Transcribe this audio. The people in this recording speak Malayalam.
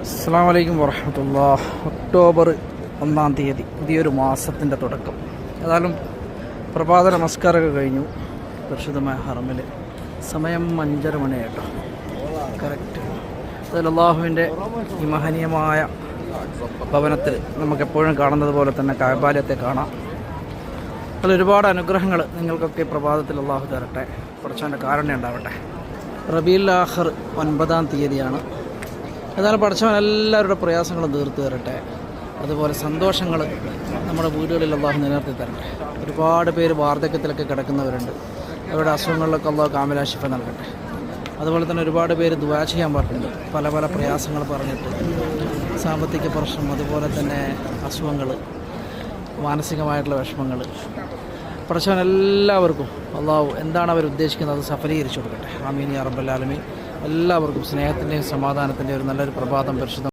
അസ്സാം വലൈക്കും വറഹമത്തുള്ള ഒക്ടോബർ ഒന്നാം തീയതി പുതിയൊരു മാസത്തിന്റെ തുടക്കം. ഏതായാലും പ്രഭാത നമസ്കാരമൊക്കെ കഴിഞ്ഞു പരിശുദ്ധമായ ഹറമിൽ സമയം അഞ്ചര മണിയായിട്ടോ. കറക്റ്റ് അതിൽ അള്ളാഹുവിന്റെ ഈ മഹനീയമായ ഭവനത്തിൽ നമുക്കെപ്പോഴും കാണുന്നത് പോലെ തന്നെ കാബാലയത്തെ കാണാം. അതിൽ ഒരുപാട് അനുഗ്രഹങ്ങൾ നിങ്ങൾക്കൊക്കെ പ്രഭാതത്തിൽ അള്ളാഹു തരട്ടെ. കുറച്ചതിന്റെ കാരുണ്യം ഉണ്ടാവട്ടെ. റബീൽ ലാഹർ ഒൻപതാം തീയതിയാണ്. ഏതായാലും പഠിച്ചവൻ എല്ലാവരുടെ പ്രയാസങ്ങളും തീർത്തു തരട്ടെ. അതുപോലെ സന്തോഷങ്ങൾ നമ്മുടെ വീടുകളിൽ അള്ളാഹു നിലനിർത്തി തരട്ടെ. ഒരുപാട് പേര് വാർദ്ധക്യത്തിലൊക്കെ കിടക്കുന്നവരുണ്ട്. അവരുടെ അസുഖങ്ങളിലൊക്കെ അള്ളാഹു കാമലാശിഫ നൽകട്ടെ. അതുപോലെ തന്നെ ഒരുപാട് പേര് ദുവാ ചെയ്യാൻ പറഞ്ഞിട്ടുണ്ട് പല പല പ്രയാസങ്ങൾ പറഞ്ഞിട്ട് സാമ്പത്തിക പ്രശ്നം അതുപോലെ തന്നെ അസുഖങ്ങൾ മാനസികമായിട്ടുള്ള വിഷമങ്ങൾ. പഠിച്ചവൻ എല്ലാവർക്കും അള്ളാഹു എന്താണ് അവർ ഉദ്ദേശിക്കുന്നത് അത് സഫലീകരിച്ചു കൊടുക്കട്ടെ. ആമീൻ ആലമീൻ. എല്ലാവർക്കും സ്നേഹത്തിന്റെയും സമാധാനത്തിന്റെയും ഒരു നല്ലൊരു പ്രഭാതം പരിശുദ്ധം